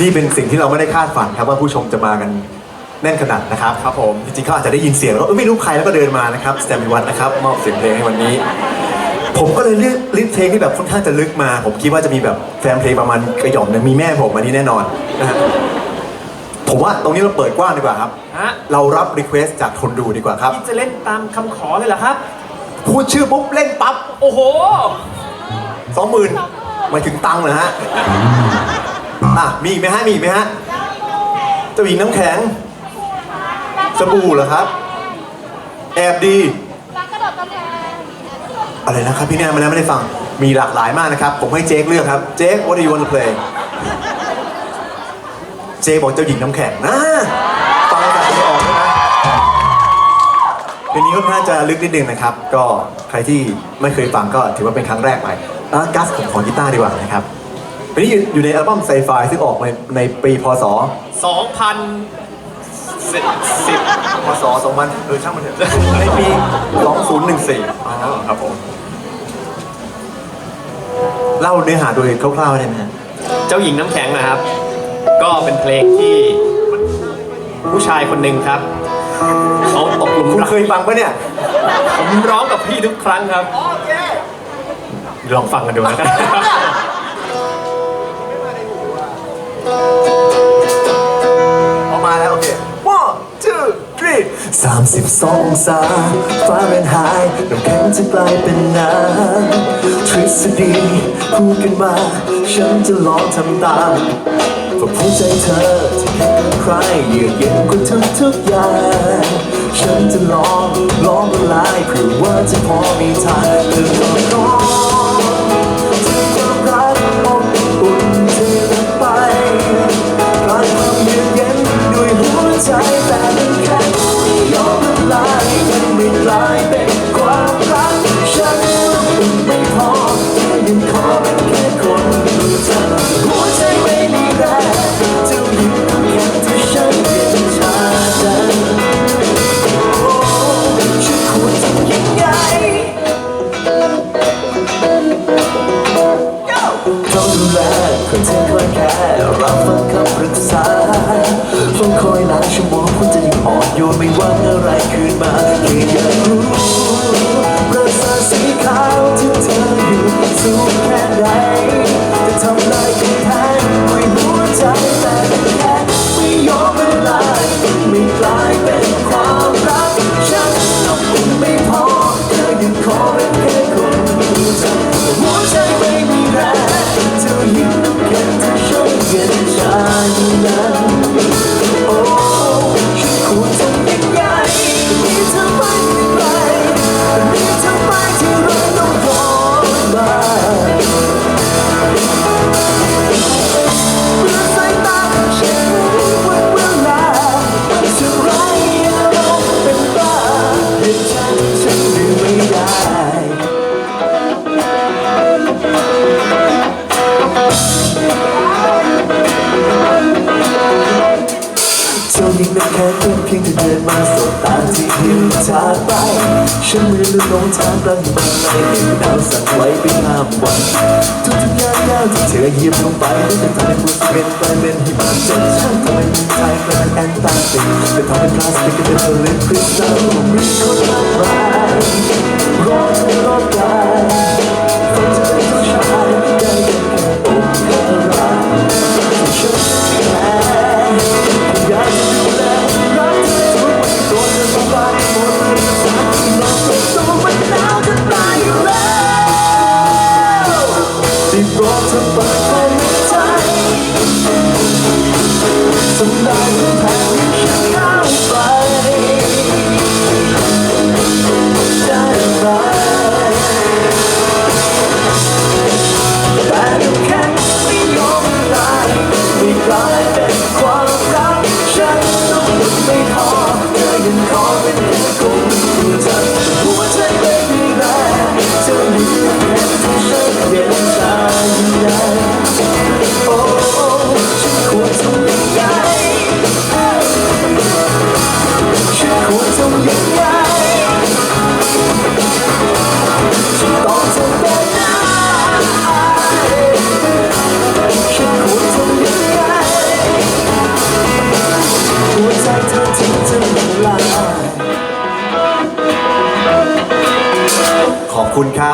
นี่เป็นสิ่งที่เราไม่ได้คาดฝันครับว่าผู้ชมจะมากันแน่นขนาดนะครับครับผมจริงๆเขาอาจจะได้ยินเสียงแล้วก็เอ้ยไม่รู้ใครแล้วก็เดินมานะครับสแตมมิวัตนะครับมอบเสียงเพลงให้วันนี้ ผมก็เลยเลือกลิสต์เพลงที่แบบค่อนข้างจะลึกมา ผมคิดว่าจะมีแบบแฟนเพลงประมาณกระหย่อมหนึงมีแม่ผมอันนี้แน่นอนนะฮะผมว่าตรงนี้เราเปิดกว้างดีกว่าครับ ฮะ เรารับรีเควสจากคนดูดีกว่าครับ พี่จะเล่นตามคำขอเลยเหรอครับ พูดชื่อปุ๊บเล่นปั๊บโอ้โห สองหมื่นหมายถึงตังค์เหรอฮะ อะมีอีกไหมฮะมีอีกไหมฮะเจ้าหญิงน้ำแข็งสบู่เหรอครับ แอบดี อะไรนะครับพี่แนนมาแล้วไม่ได้ฟัง มีหลากหลายมากนะครับ ผมให้เจคเลือกครับ เจค what do you want to play เจคบอกเจ้าหญิงน้ำแข็งนะฟังภาษาไทยออกนะเพลงนี้ค่อนข้างจะลึกนิดนึงนะครับ ก็ใครที่ไม่เคยฟังก็ถือว่าเป็นครั้งแรกไปอะกัสของของกีตาร์ดีกว่านะครับ เพลงนี้อยู่อยู่ในอัลบั้มไซไฟซึ่งออกในในปีพศ 2010 พศ2000เออช่างมันเถอะในปี 2014อ๋อครับผม เล่าเนื้อหาโดยคร่าวๆได้ไหมฮะเจ้าหญิงน้ำแข็งนะครับ ก็เป็นเพลงที่ผู้ชายคนหนึ่งครับเขาตกหลุมคุณรักเคยฟังปะเนี่ย ผมร้องกับพี่ทุกครั้งครับลองฟังกันดูนะครับามสิบสององศาฟ้าเรนหายน้ำแข็งจะกลายเป็นน้ำทฤษฎีคู่กันมา ฉันจะลองทำตามฝึกหัวใจเธอจะแข็งใครเยือกเย็นกว่าทุกทุกอย่าง ฉันจะลองลองละลายเพื่อว่าจะพอมีทางเธอก็ร้อ แรกคนที่คอยแค่รับฟังคำปรึกษาฟังคอยหลายชั่วโมงคุณจะยังอ่อนโยนไม่ว่าอะไรคือ แต่มีเเป็นเพียงที่เดินมาสบตาที่เห็นจากไป ฉันมือลื่นลงทางกลางหิมะในเห็นดาวสั่งไว้เป็นห้ามวัน ทุกทุกอย่างก้าวที่เธอเยียบลงไปจะทำให้มือเป็นกลายเป็นหิมะเจ็บฉันทำให้มือไทยกลายเป็นแอนตาร์กติกจะทำให้พลาสติกกลายเป็นผลึกคริสตัลมีคนมากมายร้อน ไม่พอเธอยังคอ คุณครับ